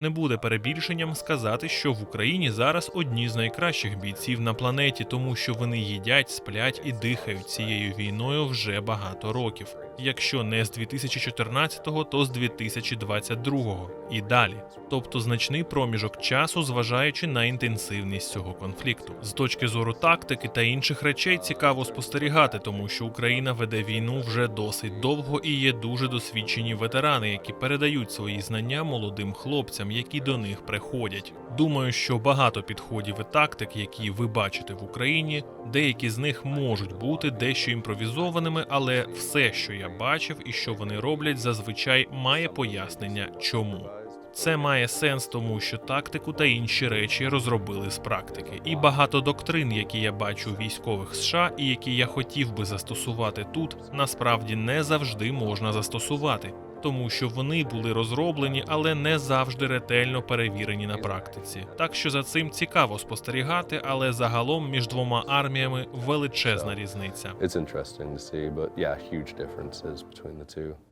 Не буде перебільшенням сказати, що в Україні зараз одні з найкращих бійців на планеті, тому що вони їдять, сплять і дихають цією війною вже багато років. Якщо не з 2014-го, то з 2022-го і далі. Тобто значний проміжок часу, зважаючи на інтенсивність цього конфлікту. З точки зору тактики та інших речей цікаво спостерігати, тому що Україна веде війну вже досить довго і є дуже досвідчені ветерани, які передають свої знання молодим хлопцям, які до них приходять. Думаю, що багато підходів і тактик, які ви бачите в Україні, деякі з них можуть бути дещо імпровізованими, але все, що я бачив і що вони роблять, зазвичай має пояснення, чому. Це має сенс, тому що тактику та інші речі розробили з практики. І багато доктрин, які я бачу у військових США, і які я хотів би застосувати тут, насправді не завжди можна застосувати, тому що вони були розроблені, але не завжди ретельно перевірені на практиці. Так що за цим цікаво спостерігати, але загалом між двома арміями величезна різниця.